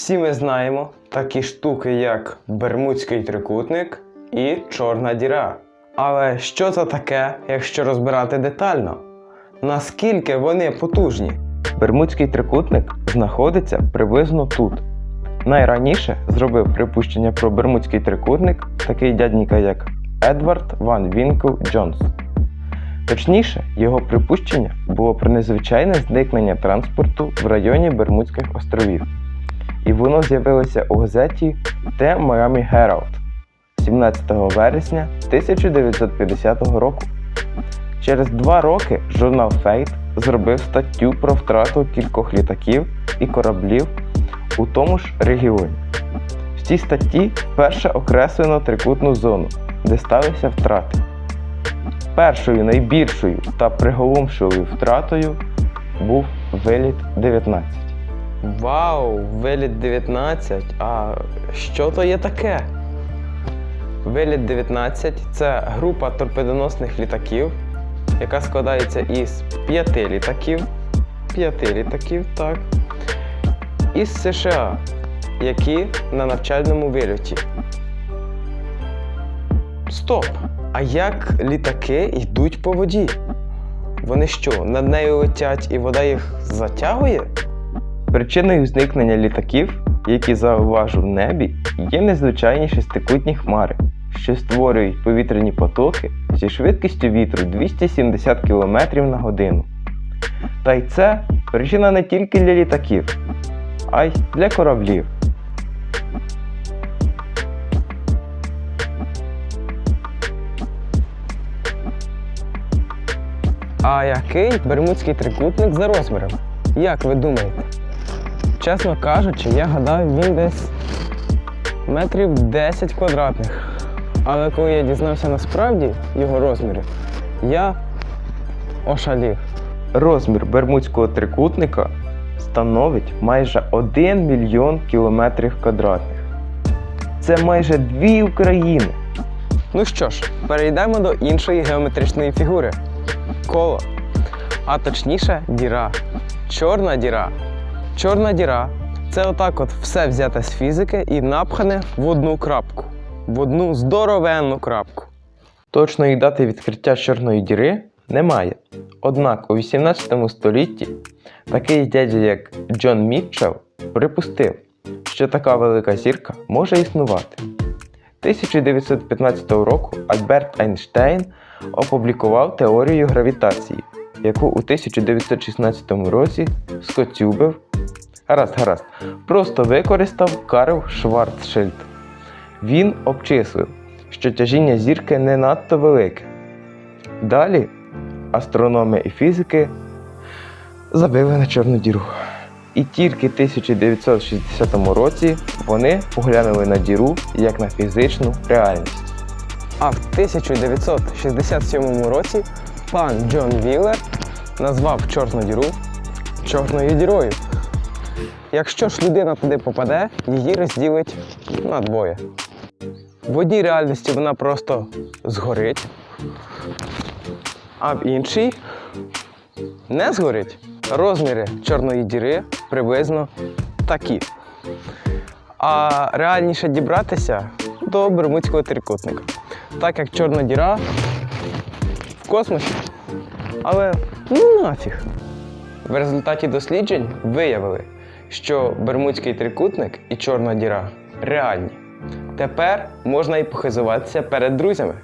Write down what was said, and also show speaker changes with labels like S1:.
S1: Всі ми знаємо такі штуки, як Бермудський трикутник і Чорна діра. Але що це таке, якщо розбирати детально? Наскільки вони потужні? Бермудський трикутник знаходиться приблизно тут. Найраніше зробив припущення про Бермудський трикутник такий дядька, як Едвард Ван Вінкл Джонс. Точніше, його припущення було про незвичайне зникнення транспорту в районі Бермудських островів. І воно з'явилося у газеті The Miami Herald 17 вересня 1950 року. Через два роки журнал Fate зробив статтю про втрату кількох літаків і кораблів у тому ж регіоні. В цій статті вперше окреслено трикутну зону, де сталися втрати. Першою найбільшою та приголомшливою втратою був виліт 19. Вау, виліт 19. А що то є таке? Виліт 19 це група торпедоносних літаків, яка складається із п'яти літаків. П'яти літаків, так. Із США, які на навчальному вильоті. Стоп! А як літаки йдуть по воді? Вони що, над нею летять і вода їх затягує? Причиною зникнення літаків, які зауважу в небі, є незвичайні шестикутні хмари, що створюють повітряні потоки зі швидкістю вітру 270 км на годину. Та й це причина не тільки для літаків, а й для кораблів. А який бермудський трикутник за розміром? Як ви думаєте? Чесно кажучи, я гадав, він десь метрів 10 квадратних. Але коли я дізнався насправді його розміри, я ошалів. Розмір бермудського трикутника становить майже 1 мільйон кілометрів квадратних. Це майже дві України. Ну що ж, перейдемо до іншої геометричної фігури коло. А точніше, діра. Чорна діра. Чорна діра це отак от все взяте з фізики і напхане в одну крапку. В одну здоровенну крапку. Точної дати відкриття чорної діри немає. Однак у 18 столітті такий дядя, як Джон Мітчелл, припустив, що така велика зірка може існувати. 1915 року Альберт Айнштейн опублікував теорію гравітації, яку у 1916 році скоцюбив. Гаразд, гаразд, просто використав Карл Шварцшильд. Він обчислив, що тяжіння зірки не надто велике. Далі астрономи і фізики забили на Чорну діру. І тільки в 1960 році вони поглянули на діру як на фізичну реальність. А в 1967 році пан Джон Віллер назвав Чорну діру Чорною дірою. Якщо ж людина туди попаде, її розділить на двоє. В одній реальності вона просто згорить, а в іншій не згорить. Розміри чорної діри приблизно такі. А реальніше дібратися до Бермудського трикутника. Так як чорна діра в космосі. Але ну нафіг. В результаті досліджень виявили, що Бермудський трикутник і Чорна діра реальні. Тепер можна і похизуватися перед друзями.